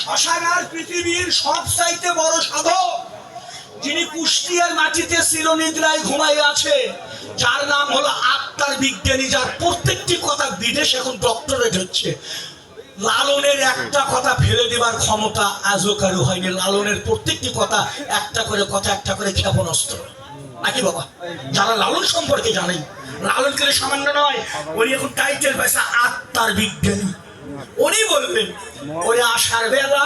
শ্মশানার পৃথিবীর সব চাইতে বড় সাধক, যিনি কুষ্টিয়ার মাটিতে চিরনিদ্রায় ঘুমাই আছে, যার নাম হলো আত্মার বিজ্ঞানী, যার প্রত্যেকটি কথা বিদেশ এখন ডক্টরেট হচ্ছে। লালনের একটা কথা ফেলে দেবার ক্ষমতা আজও কারও হয়নি। লালনের প্রত্যেকটি কথা একটা করে কথা, একটা করে ক্ষেপণাস্ত্র। নাকি বাবা? যারা লালন সম্পর্কে জানেন লালন করে সামান্য নয় উনি এখন টাইটেল পাইছে আত্মার বিজ্ঞানী। উনি বললেন, ওরে আসার বেলা,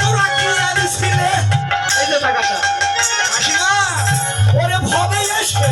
তোরা কি এই যে টাকাটা। আসিনা, ওরে ভবে এসে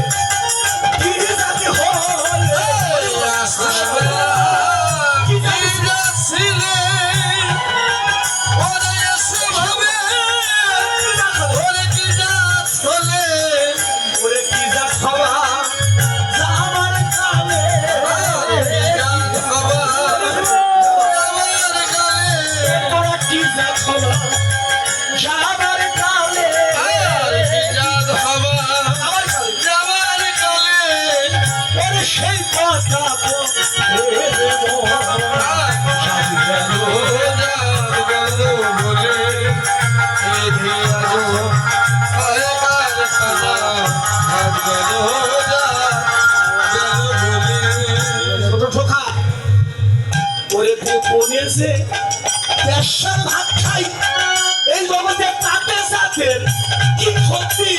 কি ক্ষতি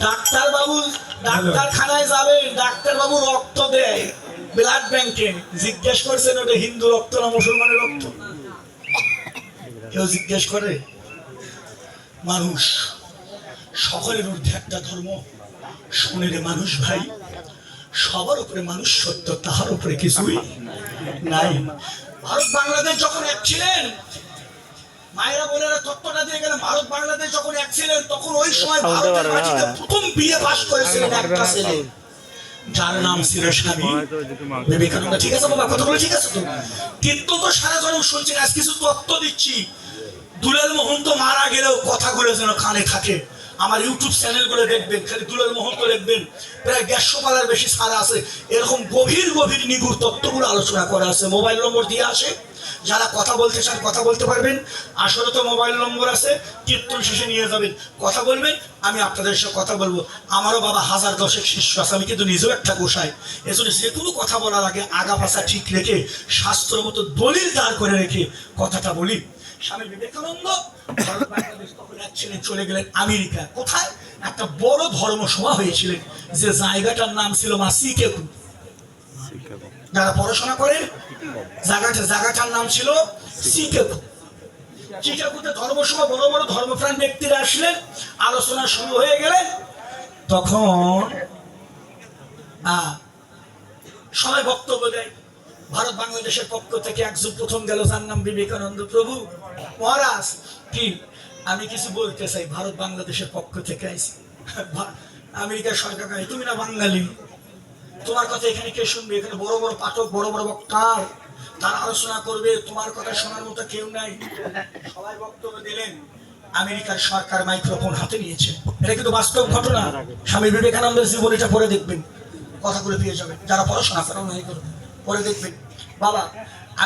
ডাক্তার বাবু ডাক্তারখানায় যাবে ডাক্তার বাবু রক্ত দেয়। ব্লাড ব্যাংকে জিজ্ঞেস করছেন, ওটা হিন্দু রক্ত না মুসলমানের রক্ত? কেউ জিজ্ঞেস করে? মানুষ। সকলের ঊর্ধ্বে একটা ধর্ম। শুনে রে মানুষ ভাই সবার উপরে মানুষ সত্য তাহার উপরে কিছুই নাই। ভারত বাংলাদেশ যখন এক ছিলেন মায়েরা বোনেরা তত্ত্বটা দিয়ে গেলে ভারত বাংলাদেশ যখন এক ছিলেন তখন ওই সময় ভারতের মাটিতে প্রথম বিয়ে পাশ করেছিলেন একটা ছেলে। যার নাম ছিল স্বামী। বিবেকানন্দ ঠিক আছে বাবা কথাগুলো ঠিক আছে তো? কিন্তু তো সারা জনম শুনছি আজ কিছু তত্ত্ব দিচ্ছি। দুলাল মোহন তো মারা গেলেও কথাগুলো যেন কানে থাকে। আমার ইউটিউব চ্যানেলগুলো দেখবেন, খালি দুলাল মোহন তো দেখবেন। প্রায় দেড়শো পালার বেশি সারা আছে। এরকম গভীর গভীর নিগুড় তত্ত্বগুলো আলোচনা করা আছে। মোবাইল নম্বর দিয়ে আসে। যারা কথা বলতে চান, কথা বলতে পারবেন। আসলে তো মোবাইল নম্বর আছে। কীর্তন শেষে নিয়ে যাবেন। কথা বলবেন, আমি আপনাদের সাথে কথা বলব। আমারও বাবা হাজার দশেক শিষ্য আছে। আমি কিন্তু নিজেও একটা গোসাই। এজন্য যে কোনো কথা বলার আগে আগা পাশা ঠিক রেখে শাস্ত্র মতো দলিল দাঁড় করে রেখে কথাটা বলি। স্বামী বিবেকানন্দ বাংলাদেশ তখন এক ছিলেন চলে গেলেন আমেরিকা। কোথায়? একটা বড় ধর্মসভা হয়েছিলেন। যে জায়গাটার নাম ছিল মা সিকেকু যারা পড়াশোনা করেন জায়গাটা জায়গাটার নাম ছিল সিকেকু চিকাগুতে ধর্মসভা বড় বড় ধর্মপ্রাণ ব্যক্তিরা আসলেন আলোচনা শুরু হয়ে গেলেন তখন আহ, সবাই বক্তব্য দেয়। ভারত বাংলাদেশের পক্ষ থেকে একজন প্রথম গেল, যার নাম বিবেকানন্দ প্রভু। মহারাজ, কি? আমি কিছু বলতে চাই, ভারত বাংলাদেশের পক্ষ থেকে আইছি ভা- আমেরিকার সরকার তুমি না বাঙালি। তোমার কথা এখানে কে শুনবে? এখানে বড় বড় পাঠক, বড় বড় বক্তা। তারা আলোচনা করবে, তোমার কথা শোনার মতো কেউ নাই। সবাই বক্তব্য দিলেন। আমেরিকার সরকার মাইক্রোফোন হাতে নিয়েছে। এটা কিন্তু বাস্তব ঘটনা। স্বামী বিবেকানন্দের জীবনীটা পড়ে দেখবেন। কথাগুলো পেয়ে যাবেন। যারা পড়াশোনা করেন নাই করবেন। পরে দেখবেন বাবা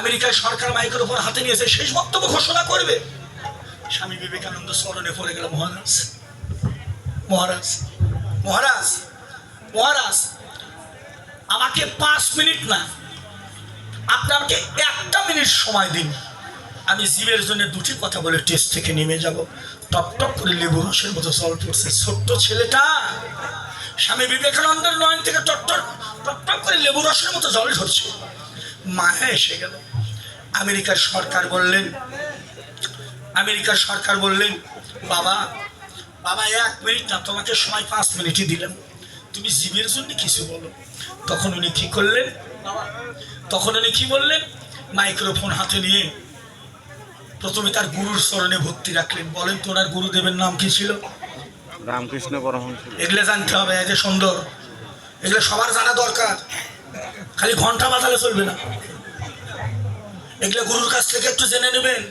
আমেরিকার সরকার মাইক্রোফোন হাতে নিয়েছে, শেষ বক্তব্য ঘোষণা করবে। স্বামী বিবেকানন্দ স্মরণে পড়ে গেল মহারাজ। মহারাজ মহারাজ মহারাজ, আমাকে পাঁচ মিনিট না, আপনি আমাকে একটা মিনিট সময় দিন। আমি জীবের জন্য দুটি কথা বলে টেস্ট থেকে নেমে যাব। টপ টপ করে লেবু রসের মতো জল পড়ছে। ছোট্ট ছেলেটা, স্বামী বিবেকানন্দের নয়ন থেকে টপ টপ টপ করে লেবু রসের মতো জল ঝরছে। মায়া এসে গেল। আমেরিকার সরকার বললেন আমেরিকার সরকার বললেন বাবা বাবা এক মিনিট না তোমাকে সময় পাঁচ মিনিটই দিলাম। তুমি জীবের জন্য কিছু বলো। তখন উনি কি করলেন? তখন উনি কি বললেন? মাইক্রোফোন হাতে নিয়ে প্রথমে তার গুরুর স্মরণে ভক্তি রাখলেন। বলেন তো ওনার গুরুদেবের নাম কি ছিল? রামকৃষ্ণ পরমহংস। এগুলো জানতে হবে এই যে সুন্দর। এগুলো সবার জানা দরকার। খালি ঘণ্টা বাজালে চলবে না। এগুলো গুরুর কাছ থেকে একটু জেনে নেবেন।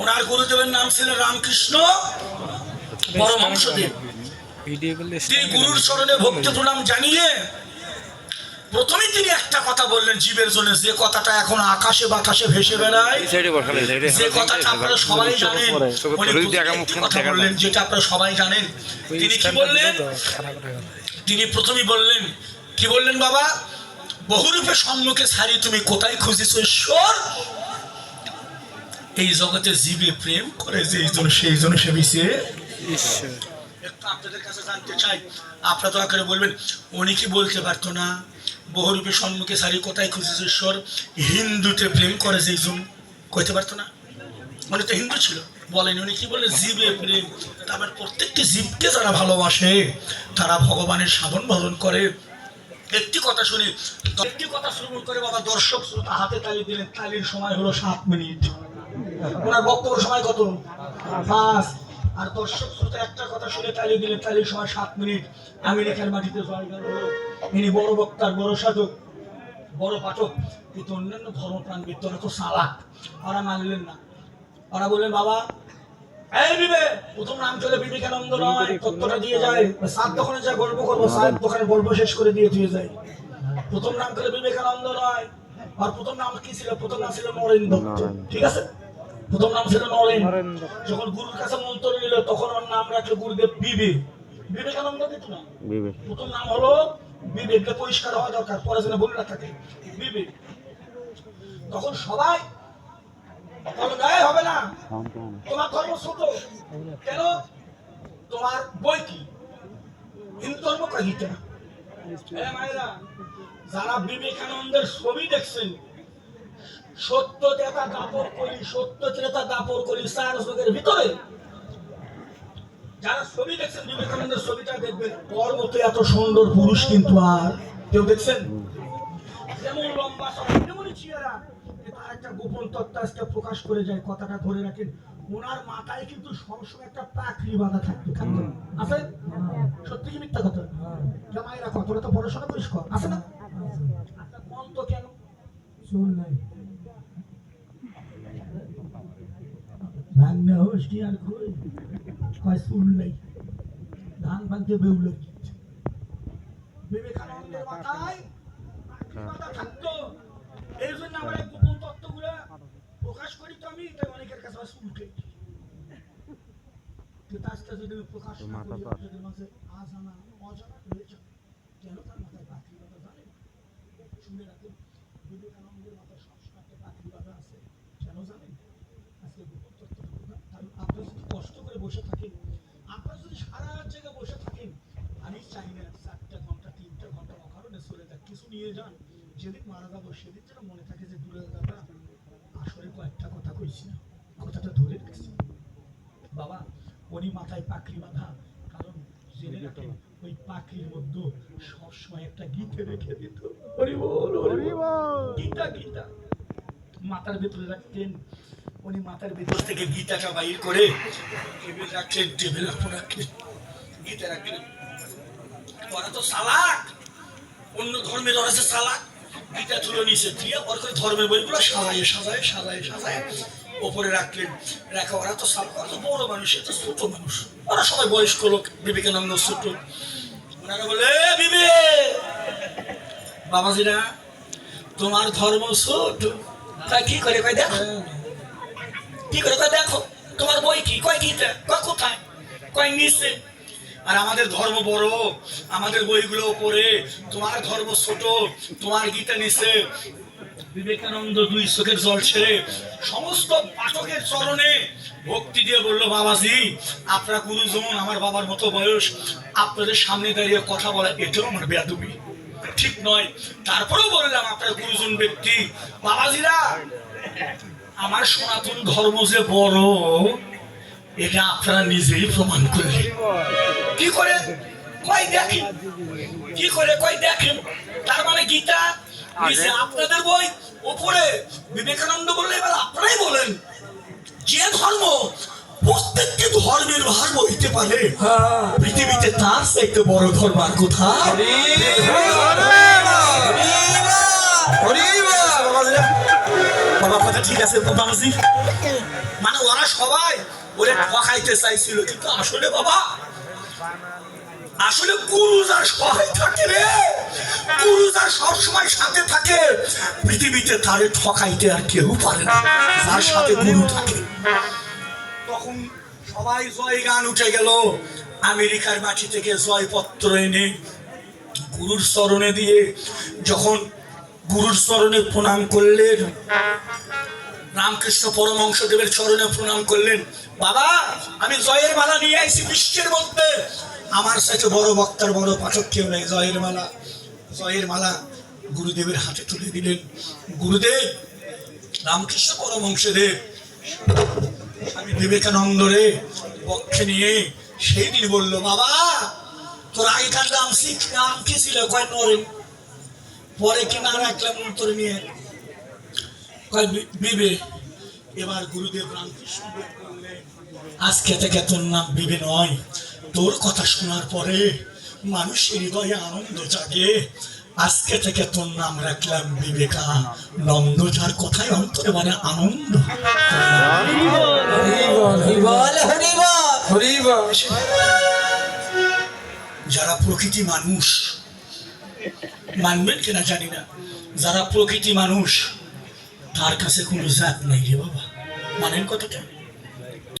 ওনার গুরুদেবের নাম ছিল রামকৃষ্ণ পরমহংসদেব তিনি গুরুর ভক্তি প্রণাম জানিয়ে প্রথমেই তিনি একটা কথা বললেন জীবের জন্য যে কথাটা এখন আকাশে বাতাসে ভেসে বেড়ায়। যে কথাটা আপনারা সবাই জানেন কথা বললেন যেটা আপনারা সবাই জানেন। তিনি কি বললেন? তিনি প্রথমেই বললেন কি বললেন বাবা? বহুরূপে সম্মুখে ছাড়ি তুমি কোথায় খুঁজিছো? ঈশ্বর? এই জগতে জীবে প্রেম করে যে জন সেই জন সেবিছে ঈশ্বর। একটু আপনাদের কাছে জানতে চাই। আপনারা দয়া করে বলবেন উনি কি বলতে পারতো না? বহুরূপে সম্মুখে সারি কোথায় খুঁজেছে ঈশ্বর? হিন্দুতে প্রেম করে যে জন কইতে পারতো না? উনি তো হিন্দু ছিল। বলেন, উনি কি বলে জীবে প্রেম। তারপর প্রত্যেকটি জীবকে যারা ভালোবাসে, তারা ভগবানের সাধন ভজন করে। একটি কথা শুনি, একটি কথা শ্রবণ করে, বাবা, দর্শক শ্রোতা, হাতে তালি দিলেন, তালির সময় হলো সাত মিনিট। ওনার বক্তব্য সময় কত? পাঁচ। আর দর্শক শ্রোতা, একটা কথা শুনে তালি দিলেন, তালির সময় সাত মিনিট। আমেরিকার মাটিতে জয়গান হলো ইনি বড় বক্তার, বড় সাধক, বড় পাঠক, কিন্তু অন্যান্য ধর্মপ্রাণ ব্যক্তি অনেক সালাক ওরা মানলেন না। ওরা বললেন বাবা এই বিবে প্রথম নাম চলে বিবেকানন্দ নয়? তত্ত্বটা দিয়ে যায়। সাত দোকানে যা গল্প করব সাত দোকানে গল্প শেষ করে দিয়ে দিয়ে যায়। প্রথম নাম চলে বিবেকানন্দ নয়? আর প্রথম নাম কি ছিল? প্রথম নাম ছিল নরেন দত্ত ঠিক আছে? প্রথম নাম ছিল নরেন। যখন গুরুর কাছে মন্ত্র নিল তখন ওর নাম রাখল গুরুদেব বিবে। বিবেকানন্দ কিন্তু না? প্রথম নাম হলো বিবেকটা পরিষ্কার হওয়া দরকার পরে যেন বলে না থাকে বিবেক তখন সবাই বলো, "এই, হবে না তোমার ধর্ম ছোট। কেন? তোমার বই কি? হিন্দু ধর্ম যারা বিবেকানন্দের ছবি দেখছেন, সত্য ত্রেতা দাপর করি, সত্য ত্রেতা দাপর করি, চার যুগের ভিতরে, যারা ছবি দেখছেন, বিবেকানন্দের ছবিটা দেখবেন ওর মতো এত সুন্দর পুরুষ কিন্তু আর। কেউ দেখছেন? যেমন গোপন তত্ত্ব আজকে প্রকাশ করে যায় কথাটা ধরে রাখেন। ওনার মাথায় কিন্তু সবসময় একটা পাখরি বাঁধা থাকতো থাকতো আছে? সত্যি কি মিথ্যা কথা? জামাইরা কতটা তো পড়াশোনা করিস কর আছে না? মন তো কেন? চুল নাই। ভাঙনা হোস্টি আর কই কয় চুল নাই? ধান ভাঙতে বেউলে বিবেকানন্দের মাথায় কথা থাকতো। এই জন্য আমার প্রকাশ করি তো আমি অনেকের কাছে আমার আজকে যদি আমি প্রকাশ না মাথা করি তো আপনাদের মাঝে আজানা অজানা রয়ে যাবে কেন তার মাথায় কথা জানেন শুনে রাখুন বিবেকানন্দের মাথায় সবসময় একটা পাখি বাধা আছে। কেন জানেন আজকে কারণ যদি কষ্ট করে বসে থাকেন আপনারা যদি সারা জায়গায় বসে থাকেন আমি চাই না চারটা ঘণ্টা তিনটা ঘণ্টা অকারণে চলে যাক কিছু নিয়ে যান। যেদিন মারা যাব সেদিন যেন মনে থাকে যে দূরে দাদা আসলে কয়েকটা কথা কইছি না কথাটা ধরে রেখেছি বাবা উনি মাথায় পাকড়ি বাঁধা। কারণ জেনে রাখেন ওই পাকড়ির মধ্যে সবসময় একটা গীতে রেখে দিত। গীতা গীতা। মাথার ভেতরে রাখতেন। উনি মাথার ভেতর থেকে গীতাটা বাইর করে টেবিল রাখলেন টেবিল রাখলেন। গীতা রাখলেন। ওরা তো সালাক। অন্য ধর্মের ওরা সালাক। গীতা তুলে নিচে দিয়ে ওর করে ধর্মের বইগুলো সাজায় সাজায় সাজায় সাজায়। ওপরে রাখলেন। রাখা, ওরা তো সালাক ওরা তো বড় মানুষ, এ তো ছোট মানুষ। ওরা সবাই বয়স্ক লোক, বিবেকানন্দ ছোট। ওনারা বলে বিবে! বাবাজিরা, তোমার ধর্ম ছোট। তা কি করে? কয়, দেখো। কি করে? কয়, দেখো। তোমার বই কি? কয় গীতা কয়, কোথায়? কয়, নিচে। আর আমাদের ধর্ম বড়। আমাদের বইগুলো পড়ে তোমার ধর্ম ছোট। তোমার গীতা নিচে। বিবেকানন্দ দুই চোখের জল ছেড়ে সমস্ত পাঠকের চরণে ভক্তি দিয়ে বলল, বাবাজি, আপনারা গুরুজন আমার বাবার মতো বয়স। আপনাদের সামনে দাঁড়িয়ে কথা বলা, এটাও আমার বেয়াদুবি। ঠিক নয়। তারপরেও বললাম, আপনারা গুরুজন ব্যক্তি? বাবাজিরা, আমার সনাতন ধর্ম যে বড়, এটা আপনারা নিজেই প্রমাণ করলেন। কি করে? কয় দেখেন? কি করে? কয় দেখেন? তার মানে গীতা নিচে আপনাদের বই ওপরে বিবেকানন্দ বললে এবার আপনারাই বলেন যে ধর্ম প্রত্যেকটি ধর্মের ভার বইতে পারে পৃথিবীতে তার চাইতে বড় ধর্ম আর কোথায়? বাবা কথা ঠিক আছে বাবাজি মানে ওরা সবাই ওরা কখাইতে চাইছিল কিন্তু আসলে বাবা আসলে গুরু যার সহায় থাকে রে। গুরু যার সবসময় সাথে থাকে। পৃথিবীতে তারে ঠকাইতে আর কেউ পারে না। যার সাথে গুরু থাকে। তখন সবাই জয় গান উঠে গেল। আমেরিকার মাটি থেকে জয়পত্র এনে গুরুর চরণে দিয়ে যখন গুরুর চরণে প্রণাম করলেন, রামকৃষ্ণ পরমহংসদেবের চরণে প্রণাম করলেন, বাবা, আমি জয়ের মালা নিয়ে আইছি বিশ্বের মধ্যে। আমার সাথে বড় বক্তার বড় পাঠক কেউ নেই। জয়ের মালা জয়ের মালা গুরুদেবের হাতে তুলে দিলেন। গুরুদেব, রামকৃষ্ণ পরমহংসদেব আমি বিবেকানন্দ রে পক্ষে নিয়ে সেই দিন বলল, বাবা, তোর আগেকার নাম শিখ, নাম কি ছিল? কয়, নরেন। পরে কি না রাখলাম তোর নিয়ে? কয় বিবে। এবার গুরুদেব রামকৃষ্ণ আজকে থেকে তোর নাম বিবে নয়। তোর কথা শোনার পরে মানুষের হৃদয়ে আনন্দ জাগে। আজকে থেকে তোর নাম রাখলাম বিবেকা। নন্দ যার কথায় অন্তরে মানে আনন্দ। যারা প্রকৃতি মানুষ মানবেন কিনা জানি না। যারা প্রকৃতি মানুষ তার কাছে কোনো জাত নেই রে বাবা। মানেন কথাটা?